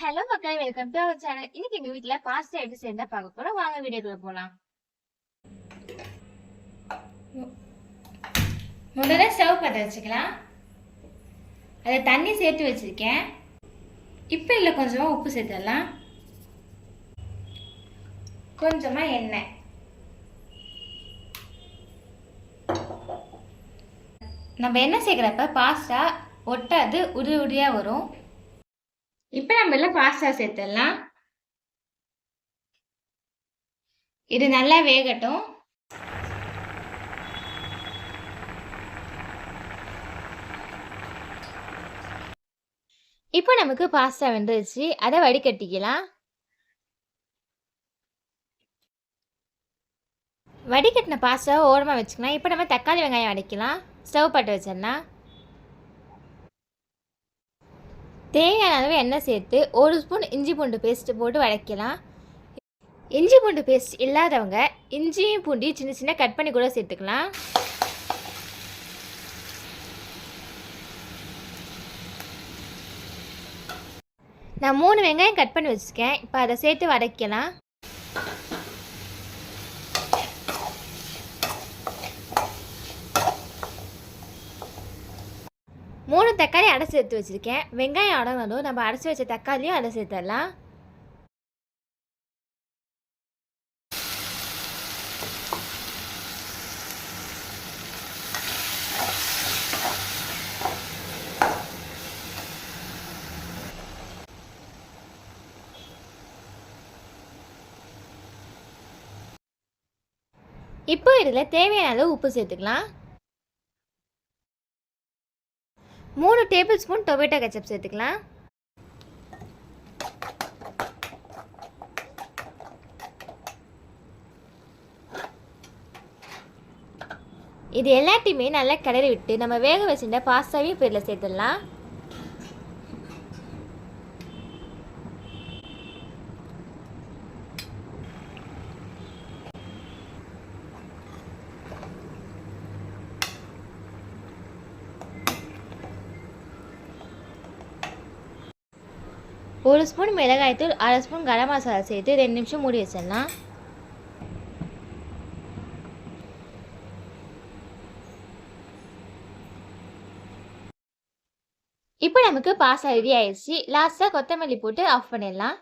Hello மக்களே welcome to our channel இன்னைக்கு எங்க வீட்டுல பாஸ்தா எப்படி சேர்ந்தா பார்க்க போறோம். வாங்க வீடியோக்குள்ள போலாம். முதல்ல ஸ்டவ் பற்ற வச்சுக்கலாம். அதில் தண்ணி சேர்த்து வச்சிருக்கேன். இப்போ இல்லை கொஞ்சமாக உப்பு சேர்த்துடலாம். கொஞ்சமாக எண்ணெய். நம்ம எண்ணெய் சேர்க்குறப்ப பாஸ்தா ஒட்டாது உருளை உடியாக வரும். இப்போ நம்ம எல்லாம் பாஸ்தா சேர்த்துடலாம். இது நல்லா வேகட்டும். இப்போ நமக்கு பாஸ்தா வெந்துருச்சு. அதை வடிகட்டிக்கலாம். வடிகட்டின பாஸ்தாவை ஓரமாக வச்சுக்கலாம். இப்போ நம்ம தக்காளி வெங்காயம் வடிக்கலாம் ஸ்டவ் பட்டு வச்சிடலாம். தேவையான அளவு எண்ணெய் சேர்த்து ஒரு ஸ்பூன் இஞ்சி பூண்டு பேஸ்ட்டு போட்டு வதக்கலாம். இஞ்சி பூண்டு பேஸ்ட் இல்லாதவங்க இஞ்சியும் பூண்டி சின்ன சின்ன கட் பண்ணி கூட சேர்த்துக்கலாம். நான் மூணு வெங்காயம் கட் பண்ணி வச்சுருக்கேன். இப்போ அதை சேர்த்து வதக்கலாம். மூணு தக்காளி அடைச்சி எடுத்து வச்சுருக்கேன். வெங்காயம் அடங்கணும். நம்ம அடைச்சி வச்ச தக்காளியும் அடை சேர்த்துடலாம். இப்போ இதில் தேவையான அளவு உப்பு சேர்த்துக்கலாம். மூணு டேபிள் ஸ்பூன் டொமேட்டோ கெச்சப் சேர்த்துக்கலாம். இது எல்லாத்தையுமே நல்லா கிளறி விட்டு நம்ம வேக வச்சுட்ட பாஸ்தாவையும் இப்போ இதில் சேர்த்துடலாம். ஒரு ஸ்பூன் மிளகாய்த்தூள் அரை ஸ்பூன் கரம் மசாலா சேர்த்து ரெண்டு நிமிஷம் மூடி வச்சிடலாம். இப்போ நமக்கு பாஸ்தா ரெடி ஆயிடுச்சு. லாஸ்ட்டாக கொத்தமல்லி போட்டு ஆஃப் பண்ணிடலாம்.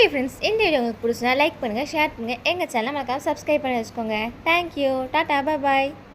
ஓகே ஃப்ரெண்ட்ஸ் இந்த வீடியோ உங்களுக்கு பிடிச்சினா லைக் பண்ணுங்கள் ஷேர் பண்ணுங்கள் எங்கள் சேனல் மறக்காமல் சப்ஸ்கிரைப் பண்ணி வச்சுக்கோங்க. தேங்க்யூ டாட்டா பாய்